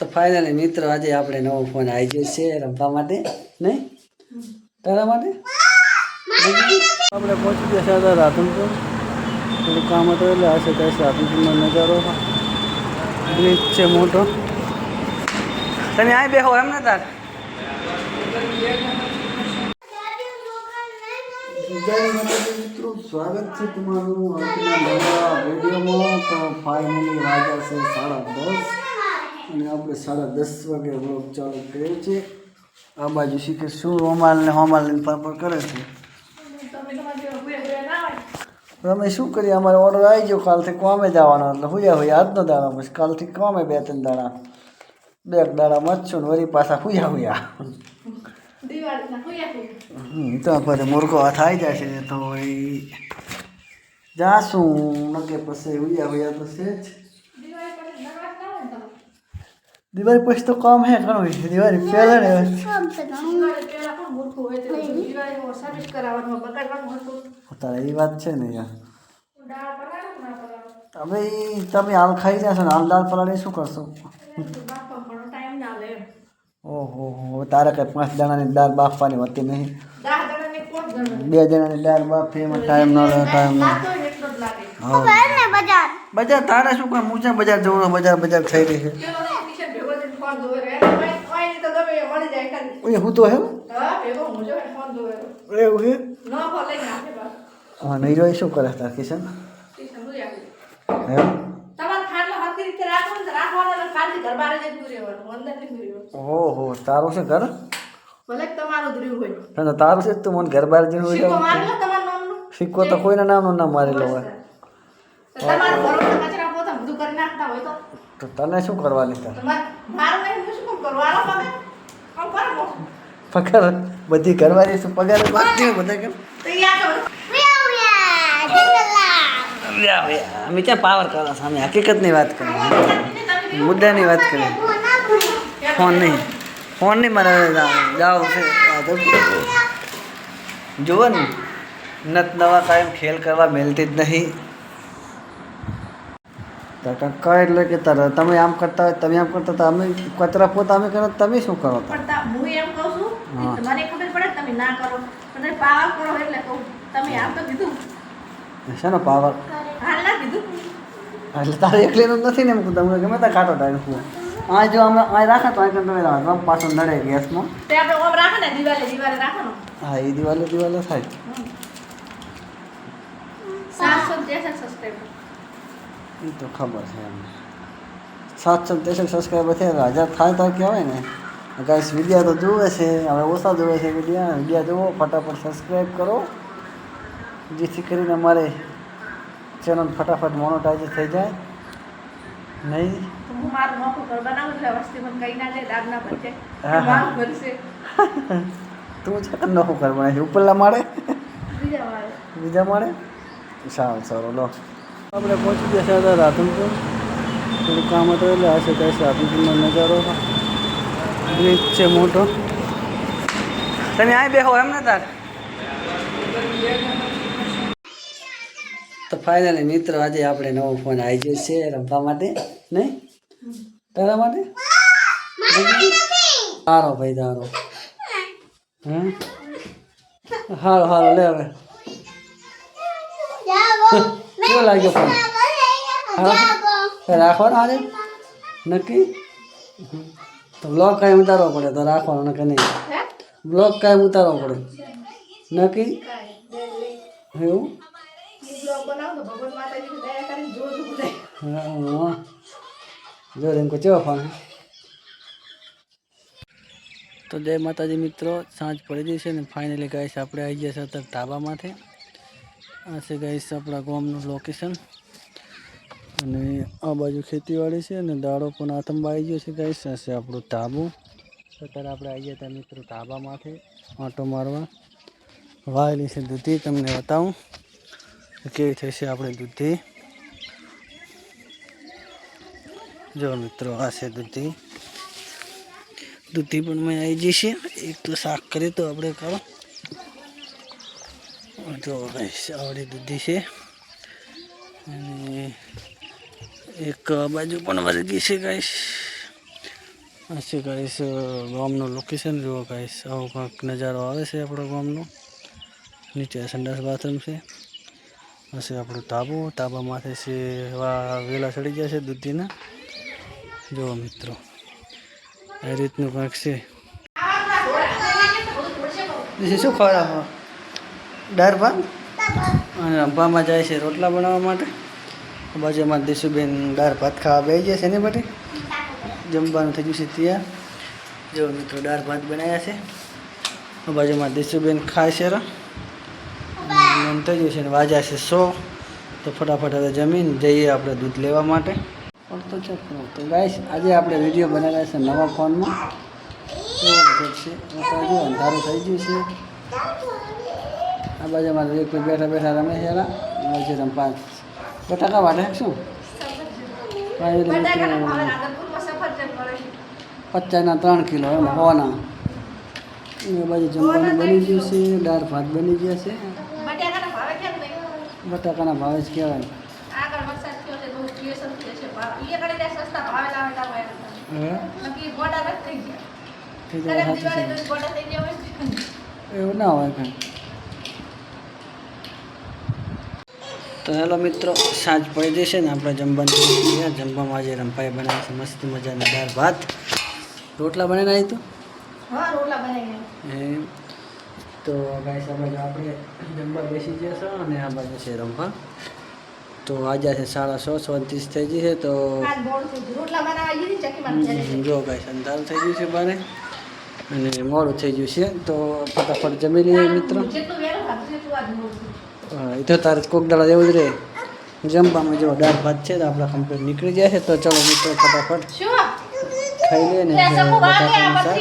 તો ફાઇનલી મિત્રો આજે આપણે નવો ફોન આવી ગયો છે રમવા માટે નહીં તારા માટે? આપણે પહોંચી ગયા હતા રાધનપુર. થોડું કામ હતું એટલે હશે કહેશે રાધનપુરનો નજારો. બ્રિજ છે મોટો. તમે અહીં બેહો એમ ને તાર? મિત્રો સ્વાગત છે તમારું આજના નવા વિડીયોમાં. ફાઇનલી વાગ્યા છે સાડા દસ. અને આપણે સાડા દસ વાગે વ્લોગ ચાલુ કર્યો છે આ બાજુ શીખે શું રોમાલ ને હોમાલ ને પાપડ કરે છે. અમે શું કરીએ? અમારે ઓર્ડર આવી ગયો કાલથી કોમે જવાનો એટલે હુયા હુયા આજનો દાડા પછી કાલથી કોમે બે ત્રણ દાડા બે દાડા મચ્છું ને વળી પાછા હુયા હુયા. તો પછી મુર્ગો હાથ આવી જશે તો એ જાશું નકે પછી હુયા હુયા તો છે જ. દિવાળી પછી તો કામ હે ઘણું દિવાળી પહેલા ને તારે એ વાત છે ને યાર તમે ઈ તમે હાલ ખાઈ જશો ને હાલ દાળ પલાળી શું કરશો ઓહો હો તારે કઈ પાંચ જણાની દાળ બાફવાની હોતી નહીં બે જણાની દાળ બાફી એમાં ટાઈમ ન લે ટાઈમ ન હા બજાર તારે શું કામ ઊંચા બજાર જવું બજાર બજાર થઈ રહી છે ઓય હું તો હે? એવું હા? નહીં જોઈ શું કરે તાર કિશન? એમ? ઓહો તારું છે ઘર? તારું છે તું મને ઘર બહાર જઈને હોય. સિક્કો તો. કોઈના નામનો ના મારેલો હોય. તો. તને શું કરવાની તાર? પગાર બધી ઘરવાળી શું પગાર બાકી હોય બધા કેમ? અમે ક્યાં પાવર કરો સામે? હકીકતની વાત કરીએ મુદ્દાની વાત કરીએ ફોન નહીં. ફોન નહીં મારે જાવ છે. આ તો જુઓ. ને. નત નવા કાયમ ખેલ કરવા મેલતી જ નહીં. કાકા એટલે કે તારે તમે આમ કરતા હોય તમે આમ કરતા હતા અમે કચરા પોતા અમે કરો તમે શું કરો હું એમ કહું છું. કે મને ખબર પડે તમે ના કરો. તમે પાવર કરો એટલે કહું. તમે આમ તો કીધું. શેનો પાવર? એટલે તારે એકલીનું નથી ને એમ કહું તમને ગમે ત્યાં કાઢો તારે હું આ જો અમે આ રાખે તો આ તમે રાખો પાછો નડે ગેસમાં. તે આપણે ઓમ રાખો ને દિવાલે દિવાલે રાખો હા એ દિવાલે દિવાલે થાય. સાતસો ત્રેસઠ સબસ્ક્રાઈબર એ તો ખબર છે એમ. સાતસો ત્રેસઠ સબસ્ક્રાઈબર થયા હજાર થાય તો કહેવાય ને. ગાઈસ વિડીયા તો જુએ છે હવે ઓછા જુએ છે વિડીયા વિડીયા જુઓ ફટાફટ સબસ્ક્રાઈબ કરો. જેથી કરીને અમારે ચેનલ ફટાફટ મોનોટાઈઝ થઈ જાય. નહીં? હું મારું નોખું ઘર બનાવું એટલે વસ્તી મને કઈ ના જાય દાગ પડશે. હા, હા. મારું તું છે નવું કરવાના છે. ઉપરલા માળે? બીજા વાળે બીજા માળે? સારું સારું લો. આપણે પહોંચી ગયા હતા રાધનપુર. થોડું કામ હતું એટલે હશે કહેશે રાધનપુરનો નજારો. બ્રિજ છે મોટો. તમે અહીં બેહો એમ ને તાર? તો ફાઇનલી મિત્રો, આજે આપણે નવો ફોન આવી ગયો છે રમવા માટે, નહીં? તારા માટે? સારો ભાઈ તારો. હમ? હારો હારો લે હવે. કેવો લાગ્યો ફોન હા રાખવાનો આજે નક્કી તો બ્લોગ કાંઈ ઉતારવો પડે તો રાખવાનો નક્કી નહીં હે બ્લોગ કાંઈ ઉતારવો પડે નક્કી એવું બ્લોગ બનાવું તો ભગવાન માતાજી દયા કરીને જોજો બધા હા જો એમ કેવો ફોન તો જય માતાજી મિત્રો સાંજ પડી ગઈ છે ને ફાઇનલી ગાઈસ આપણે આવી ગયા છે અત્યારે ધાબામાંથી આ છે ગાઈસ આપણા ગામનું લોકેશન અને આ બાજુ ખેતીવાડી છે અને દાડો પણ આથંબા આવી ગયો છે ગાઈસ આ છે આપણું ધાબુ. અત્યારે આપણે આવી ગયા હતા મિત્રો ધાબામાંથી આંટો મારવા. વાયેલી છે દૂધી, તમને બતાવું કેવી કેવી થશે આપણે દૂધી. જો મિત્રો, આ છે દૂધી. દૂધી પણ મેં આવી જશે એક તો શાક કરીએ તો આપણે કરો જો ગાઈસ આવડી દૂધી છે. અને એક બાજુ પણ વર્ગી છે ગાઈસ. હશે ગાઈસ ગામનું લોકેશન જુઓ ગાઈસ. આવો કંઈક નજારો આવે છે આપણો ગામનો. નીચે સંડાસ બાથરૂમ છે. હશે આપણું તાબુ તાબામાંથી છે એવા વેલા ચડી ગયા છે દૂધીના. જુઓ મિત્રો એ રીતનું કંઈક છે. શું ખવડાવો? ભાત અને રંભામાં જાય છે રોટલા બનાવવા માટે. બાજુમાં દેશુબેન દાળ ભાત ખાવા બે છે ને માટે. જમવાનું થઈ ગયું છે ત્યાં જો મિત્રો દાળ ભાત બનાવ્યા છે. બાજુમાં દેશુબેન ખાય છે મન થઈ ગયું છે ને વાજા છે સો. તો ફટાફટ હવે જમીન જઈએ આપણે દૂધ લેવા માટે. પડતો છે. તો ગાઈશ આજે આપણે વીડિયો બનાવ્યા છે નવા ફોનમાં. છે? અંધારું થઈ ગયું છે. આ બાજુમાં એક બેઠા બેઠા રમે છે બાજુ રમવા બટાકા વાટે શું. પચાસના ત્રણ કિલો એમ હોવાના એ બાજુ જમવાનું બની ગયું છે દાળ ભાત બની ગયા છે. બટાકાના ભાવે જ કહેવાય. એવું ના હોય કાંઈ તો હેલો મિત્રો સાંજ પડી જશે ને આપણે જમવાનું છે. જમવામાં આજે રંપાઈ બનાવે છે મસ્ત મજાની દાળ ભાત. રોટલા બને આવી તો? તો ગાઈસ જો આપણે જમવા બેસી ગયા છો અને આ બાજુ છે રંભા તો આજે છે સાડા સો ચોત્રીસ થઈ ગઈ છે તો જો ગાઈસ અંધારું થઈ ગયું છે બારે. અને મોડું થઈ ગયું છે. તો ફટાફટ જમી લઈએ મિત્રો. એ તો તારે કોક દાડા જવું જ રહે જમવામાં જો દાળ ભાત છે તો આપણા કમ્પ્લીટ નીકળી જાય છે તો ચલો મિત્રો ફટાફટ? ખાઈ લે ને બટાકાનું શાક.